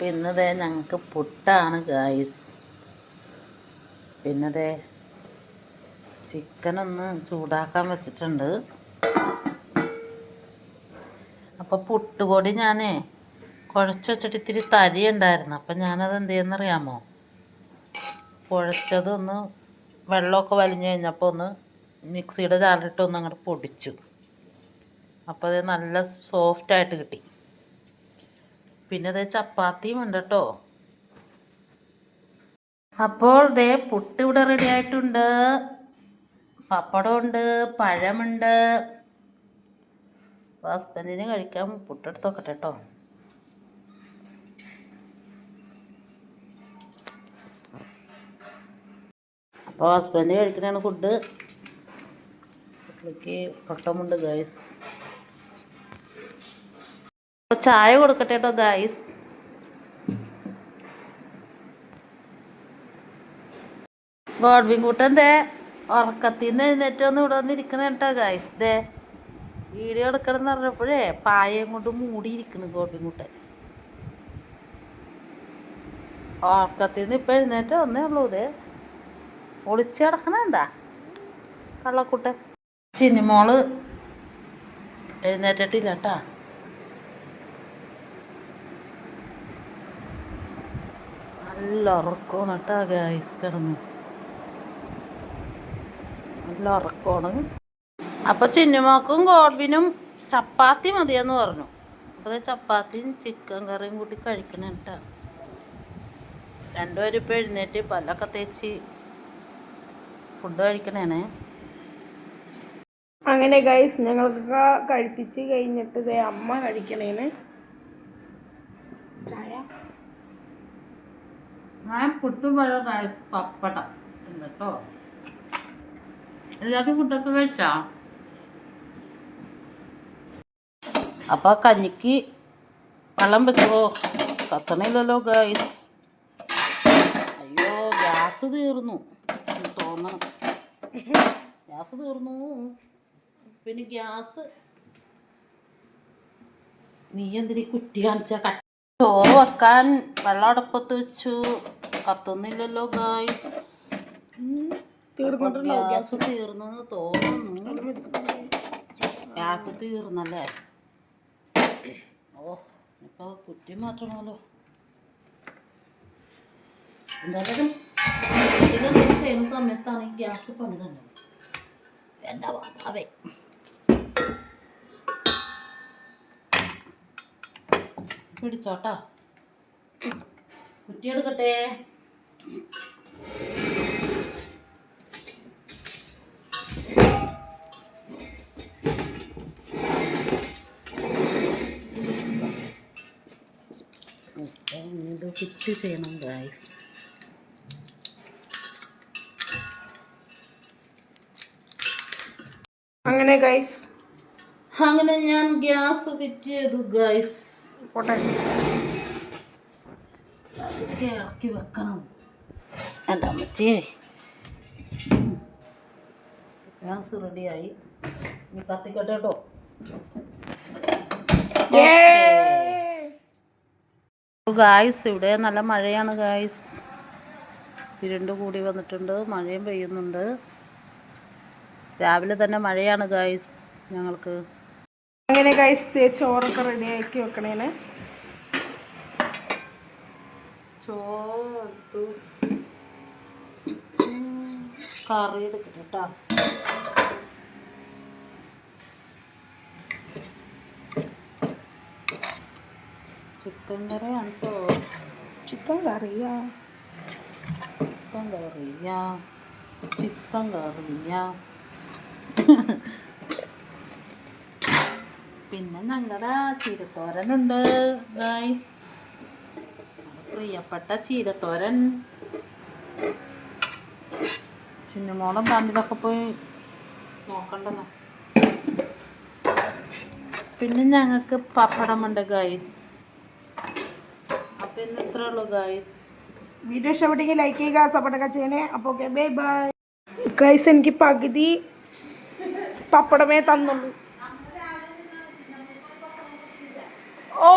അപ്പം ഇന്നതേ ഞങ്ങൾക്ക് പുട്ടാണ് ഗായ്സ് പിന്നതേ ചിക്കനൊന്ന് ചൂടാക്കാൻ വെച്ചിട്ടുണ്ട്. അപ്പോൾ പുട്ടുപൊടി ഞാനേ കുഴച്ച് വെച്ചിട്ട് ഇത്തിരി തരി ഉണ്ടായിരുന്നു. അപ്പം ഞാനത് എന്ത് ചെയ്യുന്നറിയാമോ? കുഴച്ചതൊന്ന് വെള്ളമൊക്കെ വലിഞ്ഞു കഴിഞ്ഞപ്പോൾ ഒന്ന് മിക്സിയുടെ ചാലിട്ടൊന്ന് ഒന്ന് അങ്ങോട്ട് പൊടിച്ചു. അപ്പോൾ അത് നല്ല സോഫ്റ്റായിട്ട് കിട്ടി. പിന്നെ ദേ ചപ്പാത്തിയും ഉണ്ട് കേട്ടോ. അപ്പോൾ ദേ പുട്ട് ഇവിടെ റെഡി ആയിട്ടുണ്ട്. പപ്പടമുണ്ട് പഴമുണ്ട്. അപ്പോൾ ഹസ്ബൻഡിന് കഴിക്കാൻ പുട്ടെടുത്ത് നോക്കട്ടെ കേട്ടോ. അപ്പോൾ ഹസ്ബൻഡ് കഴിക്കുന്നതാണ് ഫുഡ് വീട്ടിലേക്ക് പൊട്ടമുണ്ട് ഗൈസ് ചായ കൊടുക്കട്ടെ കേട്ടോ ഗായ്സ് ഗോഡ്ബിൻകുട്ടൻ ദേ ഉറക്കത്തിൽ നിന്ന് എഴുന്നേറ്റ് വന്ന് ഇവിടെ വന്നിരിക്കണ കേട്ടോ ഗായ്സ് ദേ വീഡിയോ എടുക്കണം എന്ന് പറഞ്ഞപ്പോഴേ പായയും കൊണ്ട് മൂടിയിരിക്കണ് ഗോഡ്ബിൻകുട്ടൻ ഉറക്കത്തിൽ നിന്ന് ഇപ്പം എഴുന്നേറ്റ് ഒന്നേ ഉള്ളൂ ഇതേ ഒളിച്ച് കിടക്കണേണ്ടാ കള്ളക്കുട്ടൻ. ചിന്നിമോൾ എഴുന്നേറ്റിട്ടില്ല കേട്ടാ. നല്ല ഉറക്കമാണ് കേട്ടോ ഗൈസ് കിടന്ന്. നല്ല ഉറക്കമാണ്. അപ്പോൾ ചിന്നുമാക്കും ഗോൾവിനും ചപ്പാത്തി മതിയെന്ന് പറഞ്ഞു. അപ്പോൾ ചപ്പാത്തിയും ചിക്കൻ കറിയും കൂട്ടി കഴിക്കണം കേട്ടാ രണ്ടുപേരും ഇപ്പോൾ എഴുന്നേറ്റ് പല്ലൊക്കെ തേച്ച് ഫുഡ് കഴിക്കണേനെ അങ്ങനെ ഗൈസ് ഞങ്ങൾക്ക് കഴിപ്പിച്ച് കഴിഞ്ഞിട്ട് അമ്മ കഴിക്കണേന് ചായ ഞാൻ പുട്ടും പഴം പപ്പടം എന്നിട്ടോ എല്ലാവർക്കും ഫുഡൊക്കെ വെച്ചാ അപ്പോൾ കഞ്ഞിക്ക് വെള്ളം വെച്ചോ. കത്തണില്ലല്ലോ ഗൈസ് അയ്യോ ഗ്യാസ് തീർന്നു. തോന്നണം. ഗ്യാസ് തീർന്നു. പിന്നെ ഗ്യാസ്. നീ എന്തിനീ കുറ്റി കാണിച്ച? ചോറ് വെക്കാൻ വെള്ളം അടുപ്പത്ത് വെച്ചു. കത്തുന്നില്ലല്ലോ ഗായ്സ് ഗ്യാസ് തീർന്നു തോന്നുന്നു. ഗ്യാസ് തീർന്നല്ലേ? ഓ ഇപ്പൊ കുറ്റി മാറ്റണമല്ലോ. എന്തായാലും ഇതൊന്നും ചെയ്യുന്ന സമയത്താണ് ഈ ഗ്യാസ് പണി തന്നെ. എന്താ വാങ്ങാവേ പിടിച്ചോട്ടാ. കുറ്റി എടുക്കട്ടെ ഇത് ഫിറ്റ് ചെയ്യണം ഗായ്സ് അങ്ങനെ ഗൈസ് അങ്ങനെ ഞാൻ ഗ്യാസ് ഫിറ്റ് ചെയ്തു ഗൈസ് പോട്ടെ. ഇതൊക്കെ ഇറക്കി വെക്കണം. എന്റെ അമ്മച്ചിയെ ഗ്യാസ് റെഡിയായി. ഇനി കത്തിക്കട്ടെ കേട്ടോ. ഗായ്സ് ഇവിടെ നല്ല മഴയാണ് ഗായ്സ്. ഇരുണ്ട് കൂടി വന്നിട്ടുണ്ട്. മഴയും പെയ്യുന്നുണ്ട്. രാവിലെ തന്നെ മഴയാണ് ഗായ്സ് ഞങ്ങൾക്ക്. അങ്ങനെ ഗൈസ് ചോറൊക്കെ റെഡി ആക്കി വെക്കണേന്. ചോറ്. കറി എടുക്കട്ടെ കേട്ടോ ചിക്കൻ കറിയാണ് കേട്ടോ ചിക്കൻ കറിയാ? ചിക്കൻ കറിയാ. ചിക്കൻ കറിയാ. പിന്നെ ഞങ്ങളുടെ തിരുത്തോരനുണ്ട് ഗൈസ് പ്രിയപ്പെട്ട ചീരത്തോരൻ ചിന്നമോളം താണ്ടിലൊക്കെ പോയി നോക്കണ്ടല്ലോ പിന്നെ ഞങ്ങൾക്ക് പപ്പടമുണ്ട് ഗൈസ് അപ്പൊ ഇന്ന് ഇത്രേ ഉള്ളൂ ഗൈസ് വീഡിയോ ഇഷ്ടപ്പെട്ടെങ്കിൽ ലൈക്ക് ചെയ്യുക സപ്പോർട്ടൊക്കെ ചെയ്യണേ. അപ്പോൾ ഓക്കെ ബൈ ബൈ ഗൈസ് എനിക്ക് പകുതി പപ്പടമേ തന്നുള്ളൂ. ഓ!